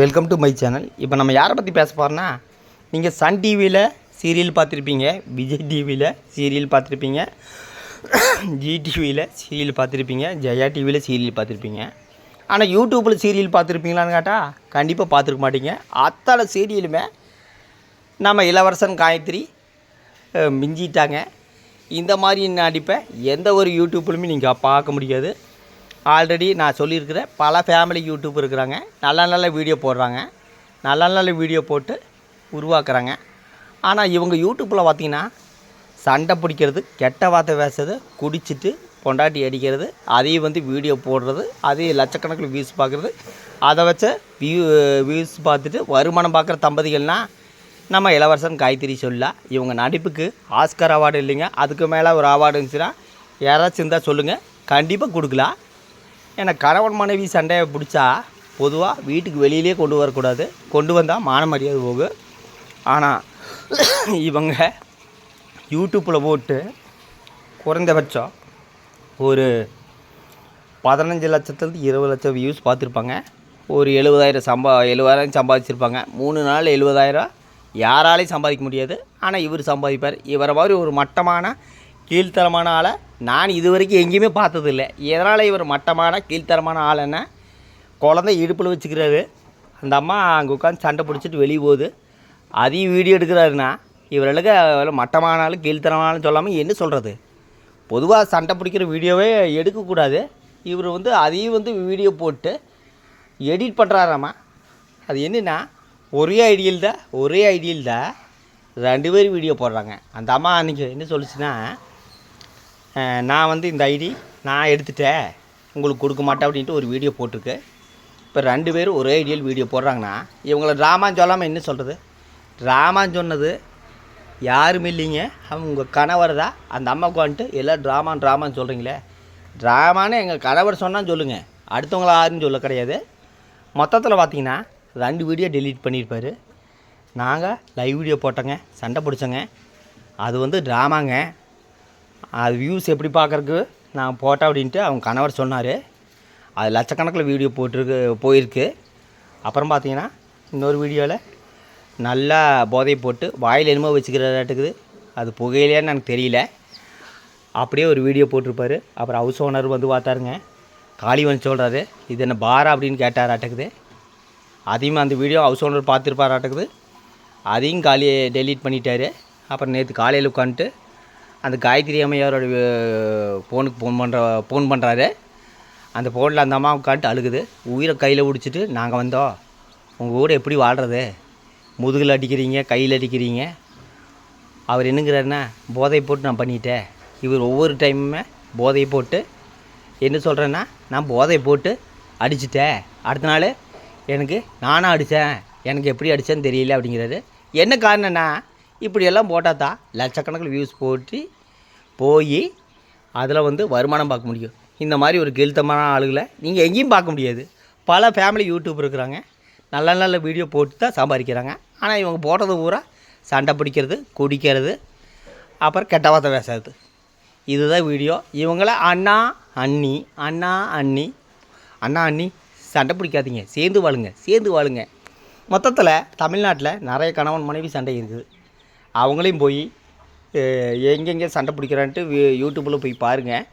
Welcome to my channel இப்போ நம்ம யாரை பற்றி பேச போகிறோன்னா நீங்கள் சன் டிவியில் சீரியல் பார்த்துருப்பீங்க விஜய் டிவியில் சீரியல் பார்த்துருப்பீங்க ஜி டிவியில் சீரியல் பார்த்துருப்பீங்க ஜெயா டிவியில் சீரியல் பார்த்துருப்பீங்க. ஆனால் யூடியூப்பில் சீரியல் பார்த்துருப்பீங்களான்னு கேட்டால் கண்டிப்பாக பார்த்துருக்க மாட்டீங்க. அத்தனை சீரியலுமே நம்ம இளவரசன் காயத்ரி மிஞ்சிட்டாங்க. இந்த மாதிரி நடிப்பை எந்த ஒரு யூடியூப்லையுமே நீங்கள் பார்க்க முடியாது. ஆல்ரெடி நான் சொல்லியிருக்கிறேன் பல ஃபேமிலி யூடியூப் இருக்கிறாங்க. நல்ல நல்ல வீடியோ போடுறாங்க. நல்ல நல்ல வீடியோ போட்டு உருவாக்குறாங்க. ஆனால் இவங்க யூடியூப்பில் பார்த்தீங்கன்னா சண்டை பிடிக்கிறது கெட்ட வார்த்தை பேசுறது குடிச்சிட்டு பொண்டாட்டி அடிக்கிறது அதையும் வந்து வீடியோ போடுறது அதையும் லட்சக்கணக்கில் வியூஸ் பார்க்குறது அதை வச்ச வியூ வியூஸ் பார்த்துட்டு வருமானம் பார்க்குற தம்பதிகள்னால் நம்ம இளவரசன் காய்கறி சொல்லலாம் இவங்க நடிப்புக்கு ஆஸ்கர் அவார்டு இல்லைங்க அதுக்கு மேலே ஒரு அவார்டு இருந்துச்சுன்னா யாராச்சும் இருந்தால் சொல்லுங்கள் கண்டிப்பாக கொடுக்கலாம். ஏன்னா கணவன் மனைவி சண்டையை பிடிச்சா பொதுவாக வீட்டுக்கு வெளியிலே கொண்டு வரக்கூடாது. கொண்டு வந்தால் மான மரியாதை போகும் ஆனால் இவங்க யூடியூப்பில் போட்டு குறைந்தபட்சம் ஒரு பதினஞ்சு லட்சத்துலேருந்து இருபது லட்சம் வியூஸ் பார்த்துருப்பாங்க. ஒரு எழுபதாயிரம் சம்பா எழுபதாயிரம் சம்பாதிச்சிருப்பாங்க. மூணு நாள் எழுபதாயிரம் யாராலையும் சம்பாதிக்க முடியாது. ஆனால் இவர் சம்பாதிப்பார். இவரை மாதிரி ஒரு மட்டமான கீழ்த்தரமான ஆளை நான் இது வரைக்கும் எங்கேயுமே பார்த்ததில்ல. எதனால் இவர் மட்டமான கீழ்த்தரமான ஆளுன்னா குழந்தை இடுப்பில் வச்சுக்கிறாரு. அந்த அம்மா அங்கே உட்காந்து சண்டை பிடிச்சிட்டு வெளியே போகுது. அதையும் வீடியோ எடுக்கிறாருன்னா இவர்களுக்கு மட்டமான ஆள் கீழ்த்தரமான சொல்லாமல் என்ன சொல்கிறது பொதுவாக சண்டை பிடிக்கிற வீடியோவே எடுக்கக்கூடாது. இவர் வந்து அதையும் வந்து வீடியோ போட்டு எடிட் பண்ணுறாராம்மா அது என்னென்னா ஒரே ஐடியில் தான் ஒரே ஐடியில் தான் ரெண்டு பேர் வீடியோ போடுறாங்க. அந்த அம்மா அன்றைக்கி என்ன சொல்லுச்சுன்னா நான் வந்து இந்த ஐடி நான் எடுத்துட்டேன். உங்களுக்கு கொடுக்க மாட்டேன் அப்படின்ட்டு ஒரு வீடியோ போட்டிருக்கு. இப்போ ரெண்டு பேரும் ஒரே ஐடியில் வீடியோ போடுறாங்கன்னா இவங்கள ட்ராமான்னு சொல்லாமல் என்ன சொல்கிறது ட்ராமான்னு சொன்னது யாரும் இல்லைங்க. அவங்க உங்கள் கணவர் தான். அந்த அம்மாவுக்கு வந்துட்டு எல்லாம் ட்ராமான் ட்ராமான்னு சொல்கிறீங்களே ட்ராமான்னு எங்கள் கணவர் சொன்னால் சொல்லுங்கள் அடுத்தவங்கள யாருன்னு சொல்ல கிடையாது. மொத்தத்தில் பார்த்தீங்கன்னா ரெண்டு வீடியோ டெலீட் பண்ணியிருப்பார். நாங்கள் லைவ் வீடியோ போட்டோங்க. சண்டை பிடிச்சோங்க. அது வந்து ட்ராமாங்க அது வியூஸ் எப்படி பார்க்குறக்கு நான் போட்டேன் அப்படின்ட்டு அவங்க கணவர் சொன்னார். அது லட்சக்கணக்கில் வீடியோ போட்டிருக்கு போயிருக்கு. அப்புறம் பார்த்தீங்கன்னா இன்னொரு வீடியோவில் நல்லா போதை போட்டு வாயில் என்னமோ வச்சுக்கிறதாட்டுக்குது அது புகையிலேன்னு எனக்கு தெரியல. அப்படியே ஒரு வீடியோ போட்டிருப்பார். அப்புறம் ஹவுஸ் ஓனர் வந்து பார்த்தாருங்க. காளிவன் சொல்கிறாரு இது என்ன பாரா? அப்படின்னு கேட்டாராட்டுக்குது. அதையும் அந்த வீடியோ ஹவுஸ் ஓனர் பார்த்துருப்பாராட்டுக்குது. அதையும் காலி டெலீட் பண்ணிட்டார். அப்புறம் நேற்று காலையில் உட்காந்துட்டு அந்த காயத்ரி அம்மையாரோட ஃபோனுக்கு ஃபோன் பண்ணுற ஃபோன் பண்ணுறாரு அந்த ஃபோனில் அந்த அம்மா காட்டு அழுகுது. உயிரை கையில் பிடிச்சிட்டு நாங்கள் வந்தோம். உங்கள் கூட எப்படி வாழ்கிறது முதுகில் அடிக்கிறீங்க கையில் அடிக்கிறீங்க. அவர் என்னங்கிறாருன்னா போதை போட்டு நான் பண்ணிட்டேன். இவர் ஒவ்வொரு டைமுமே போதை போட்டு என்ன சொல்கிறேன்னா நான் போதை போட்டு அடிச்சிட்டேன். அடுத்த நாள் எனக்கு நானாக அடித்தேன். எனக்கு எப்படி அடித்தேன்னு தெரியல. அப்படிங்கிறாரு. என்ன காரணம்னா இப்படியெல்லாம் போட்டால் தான் லட்சக்கணக்கில் வியூஸ் போட்டு போய் அதில் வந்து வருமானம் பார்க்க முடியும். இந்த மாதிரி ஒரு கெழுத்தமான ஆளுகளை நீங்கள் எங்கேயும் பார்க்க முடியாது. பல ஃபேமிலி யூடியூப் இருக்கிறாங்க. நல்ல நல்ல வீடியோ போட்டு தான் சம்பாதிக்கிறாங்க. ஆனால் இவங்க போட்டது பூரா சண்டை பிடிக்கிறது குடிக்கிறது அப்புறம் கெட்ட வார்த்தை பேசுறது. இதுதான் வீடியோ இவங்கள அண்ணா அண்ணி அண்ணா அண்ணி அண்ணா அண்ணி சண்டை பிடிக்காதீங்க. சேர்ந்து வாழுங்க சேர்ந்து வாழுங்க. மொத்தத்தில் தமிழ்நாட்டில் நிறைய கணவன் மனைவி சண்டை இருக்குது. அவங்களையும் போய் எங்கெங்கே சண்டை பிடிக்கிறான்ட்டு யூடியூப்பில் போய் பாருங்கள்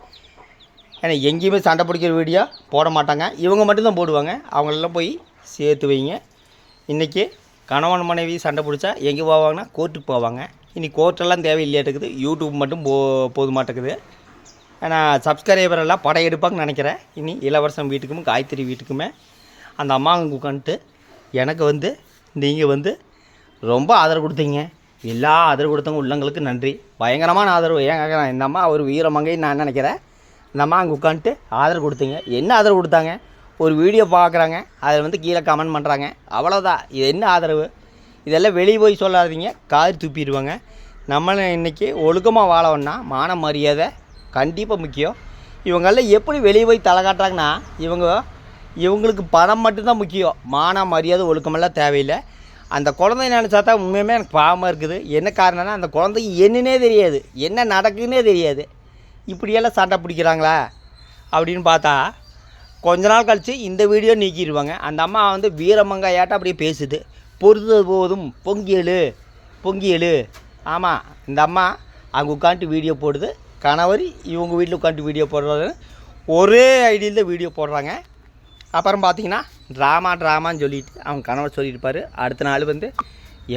ஏன்னா எங்கேயுமே சண்டை பிடிக்கிற வீடியோ போட மாட்டாங்க. இவங்க மட்டும்தான் போடுவாங்க. அவங்களெல்லாம் போய் சேர்த்து வைங்க. இன்றைக்கி கணவன் மனைவி சண்டை பிடிச்சா எங்கே போவாங்கன்னா கோர்ட்டுக்கு போவாங்க. இனி கோர்ட்டெல்லாம் தேவையில்லையாட்டுக்குது. யூடியூப் மட்டும் போ போது மாட்டேக்குது ஆனால் சப்ஸ்கிரைபர் எல்லாம் படம் எடுப்பாங்கன்னு நினைக்கிறேன். இனி இளவரசன் வீட்டுக்கும் காயத்ரி வீட்டுக்குமே அந்த அம்மா உட்காந்துட்டு எனக்கு வந்து நீங்கள் வந்து ரொம்ப ஆதரவு கொடுத்தீங்க. எல்லா ஆதரவு கொடுத்தவங்க உள்ளங்களுக்கு நன்றி. பயங்கரமான ஆதரவு. ஏன் கேட்குறேன் இந்த அம்மா ஒரு வீரமங்கை நான் நினைக்கிறேன்? இந்த அம்மா அங்கே உட்காந்துட்டு ஆதரவு கொடுத்தீங்க. என்ன ஆதரவு கொடுத்தாங்க? ஒரு வீடியோ பார்க்குறாங்க. அதில் வந்து கீழே கமெண்ட் பண்ணுறாங்க அவ்வளோதான் இது என்ன ஆதரவு? இதெல்லாம் வெளியே போய் சொல்லாதீங்க. காரி துப்பிடுவாங்க. நம்மளை இன்றைக்கி ஒழுக்கமாக வாழணும்னா மான மரியாதை கண்டிப்பாக முக்கியம். இவங்கெல்லாம் எப்படி வெளியே போய் தலை காட்டுறாங்கன்னா இவங்க இவங்களுக்கு பணம் மட்டும்தான் முக்கியம். மான மரியாதை ஒழுக்கமெல்லாம் தேவையில்லை. அந்த குழந்தைய நினச்சா தான் உண்மையுமே எனக்கு பாவமாக இருக்குது. என்ன காரணம்னா அந்த குழந்தைக்கு என்னன்னே தெரியாது. என்ன நடக்குதுன்னே தெரியாது. இப்படியெல்லாம் சண்டை பிடிக்கிறாங்களா? அப்படின்னு பார்த்தா கொஞ்ச நாள் கழித்து இந்த வீடியோ நீக்கிடுவாங்க. அந்த அம்மா வந்து வீரமங்காயாட்டம் அப்படியே பேசுது. பொறுத்தது போதும் பொங்கியலு பொங்கியலு. ஆமாம் இந்த அம்மா அங்கே உட்காந்துட்டு வீடியோ போடுது. கணவர் இவங்க வீட்டில் உட்காந்துட்டு வீடியோ போடுறாரு. ஒரே ஐடியில் தான் வீடியோ போடுறாங்க. அப்புறம் பார்த்தீங்கன்னா ட்ராமா ட்ராமான்னு சொல்லிட்டு அவங்க கணவர் சொல்லியிருப்பார். அடுத்த நாள் வந்து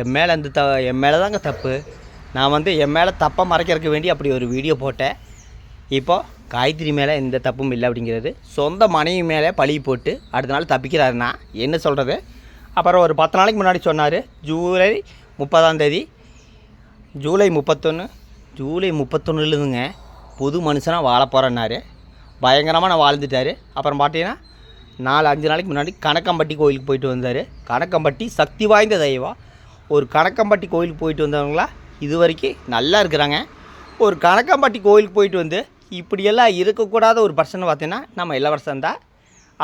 என் மேலே அந்த த என் மேலே தாங்க தப்பு. நான் வந்து என் மேலே தப்பை மறைக்கிறதுக்கு வேண்டி அப்படி ஒரு வீடியோ போட்டேன். இப்போ காயத்ரி மேலே எந்த தப்பும் இல்லை அப்படிங்கிறது. சொந்த மனைவி மேலே பழி போட்டு அடுத்த நாள் தப்பிக்கிறாருன்னா என்ன சொல்கிறது அப்புறம் ஒரு பத்து நாளைக்கு முன்னாடி சொன்னார் ஜூலை முப்பதாம் தேதி. ஜூலை முப்பத்தொன்று ஜூலை முப்பத்தொன்னுலேருந்துங்க புது மனுஷனாக வாழ போகிறேன்னாரு பயங்கரமாக நான் வாழ்ந்துட்டார். அப்புறம் பார்த்தீங்கன்னா நாலு அஞ்சு நாளைக்கு முன்னாடி கணக்கம்பட்டி கோயிலுக்கு போயிட்டு வந்தார். கணக்கம்பட்டி சக்தி வாய்ந்த தெய்வம். ஒரு கணக்கம்பட்டி கோயிலுக்கு போயிட்டு வந்தவங்களா இது வரைக்கும் நல்லா இருக்கிறாங்க. ஒரு கணக்கம்பட்டி கோயிலுக்கு போயிட்டு வந்து இப்படியெல்லாம் இருக்கக்கூடாத ஒரு பர்சனை பார்த்தீங்கன்னா நம்ம இளவரசன் தான்.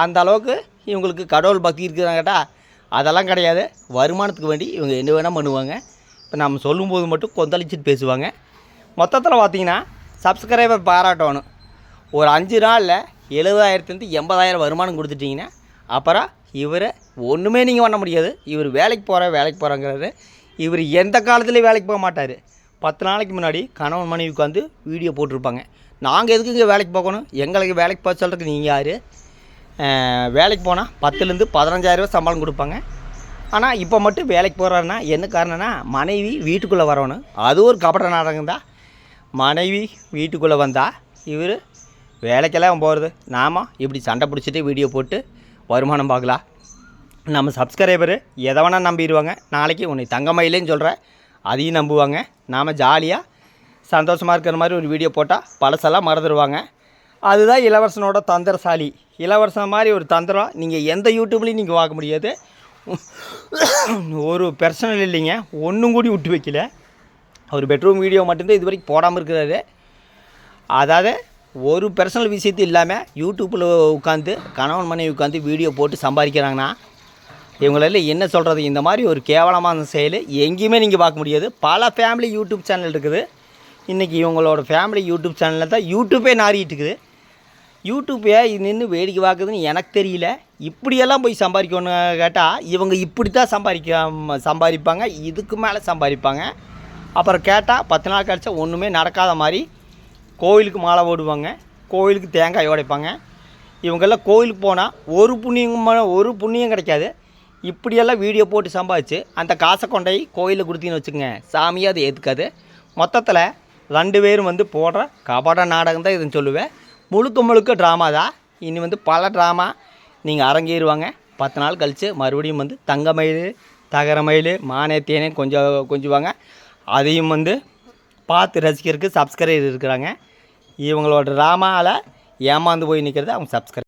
அந்த அளவுக்கு இவங்களுக்கு கடவுள் பக்தி இருக்கிறாங்கட்டா அதெல்லாம் கிடையாது. வருமானத்துக்கு வேண்டி இவங்க என்ன வேணால் பண்ணுவாங்க. இப்போ நம்ம சொல்லும்போது மட்டும் கொந்தளிச்சிட்டு பேசுவாங்க. மொத்தத்தில் பார்த்தீங்கன்னா சப்ஸ்கிரைபர் பாராட்டணும். ஒரு அஞ்சு நாளில் எழுபதாயிரத்துலேருந்து எண்பதாயிரம் வருமானம் கொடுத்துட்டிங்கன்னா அப்புறம் இவரை ஒன்றுமே நீங்கள் பண்ண முடியாது. இவர் வேலைக்கு போகிற வேலைக்கு போகிறங்கிறாரு இவர் எந்த காலத்துலேயும் வேலைக்கு போக மாட்டார். பத்து நாளைக்கு முன்னாடி கணவன் மனைவி உட்காந்து வீடியோ போட்டிருப்பாங்க. நாங்கள் எதுக்கு இங்கே வேலைக்கு போகணும்? எங்களுக்கு வேலைக்கு போக சொல்கிறதுக்கு நீங்கள் யார்? வேலைக்கு போனால் பத்துலேருந்து பதினஞ்சாயிரரூவா சம்பளம் கொடுப்பாங்க. ஆனால் இப்போ மட்டும் வேலைக்கு போகிறாருன்னா என்ன காரணம்னா மனைவி வீட்டுக்குள்ளே வரணும். அது ஒரு கபட நாடகம் தான் மனைவி வீட்டுக்குள்ளே வந்தால் இவர் வேலைக்கெல்லாம் போகிறது நாம் இப்படி சண்டை பிடிச்சிட்டு வீடியோ போட்டு வருமானம் பார்க்கலாம் நம்ம சப்ஸ்கிரைபரு எதை வேணால் நம்பிடுவாங்க. நாளைக்கு உன்னை தங்கமயிலேன்னு சொல்கிற அதையும் நம்புவாங்க. நாம் ஜாலியாக சந்தோஷமாக இருக்கிற மாதிரி ஒரு வீடியோ போட்டால் பழசெல்லாம் மறந்துடுவாங்க. அதுதான் இளவரசனோட தந்திரசாலி. இளவரசன் மாதிரி ஒரு தந்திரம் நீங்கள் எந்த யூடியூப்லேயும் நீங்கள் பார்க்க முடியாது. ஒரு பர்சனல் இல்லைங்க. ஒன்றும் கூடி விட்டு வைக்கல. ஒரு பெட்ரூம் வீடியோ மட்டும்தான் இது வரைக்கும் போடாமல் இருக்கிறாரு. அதாவது ஒரு பர்சனல் விஷயத்து இல்லாமல் யூடியூப்பில் உட்காந்து கணவன் மனைவி உட்காந்து வீடியோ போட்டு சம்பாதிக்கிறாங்கன்னா இவங்களெல்லாம் என்ன சொல்கிறது இந்த மாதிரி ஒரு கேவலமான செயல் எங்கேயுமே நீங்கள் பார்க்க முடியாது. பல ஃபேமிலி யூடியூப் சேனல் இருக்குது. இன்றைக்கி இவங்களோட ஃபேமிலி யூடியூப் சேனலில் தான் யூடியூப்பே நாறிட்டு இருக்குது. யூடியூப்பே நின்று வேடிக்கை பார்க்குதுன்னு எனக்கு தெரியல. இப்படியெல்லாம் போய் சம்பாதிக்கணும்னு கேட்டால் இவங்க இப்படி தான் சம்பாதிக்க சம்பாதிப்பாங்க. இதுக்கு மேலே சம்பாதிப்பாங்க. அப்புறம் கேட்டால் பத்து நாள் கழிச்சா ஒன்றுமே நடக்காத மாதிரி கோயிலுக்கு மாலை ஓடுவாங்க கோயிலுக்கு தேங்காய் உடைப்பாங்க. இவங்கெல்லாம் கோயிலுக்கு போனால் ஒரு புண்ணியம் ஒரு புண்ணியம் கிடைக்காது. இப்படியெல்லாம் வீடியோ போட்டு சம்பாதிச்சு அந்த காசை கொண்டு போய் கோயிலில் கொடுத்தீங்கன்னு வச்சுக்கோங்க. சாமியாக அதை ஏற்றுக்காது மொத்தத்தில் ரெண்டு பேரும் வந்து போடுற கபட நாடகம் தான் இதுன்னு சொல்லுவேன். முழுக்க முழுக்க ட்ராமா தான். இனி வந்து பல ட்ராமா நீங்கள் அரங்கேறுவாங்க. பத்து நாள் கழித்து மறுபடியும் வந்து தங்க மயில் தகர மயில் மானேத்தேனே கொஞ்சம் கொஞ்சுவாங்க. அதையும் வந்து பார்த்து ரசிக்கிறதுக்கு சப்ஸ்கிரைபர் இருக்கிறாங்க. இவங்களோட ட்ராமாவில் ஏமாந்து போய் நிற்கிறது அவங்க சப்ஸ்கிரைப்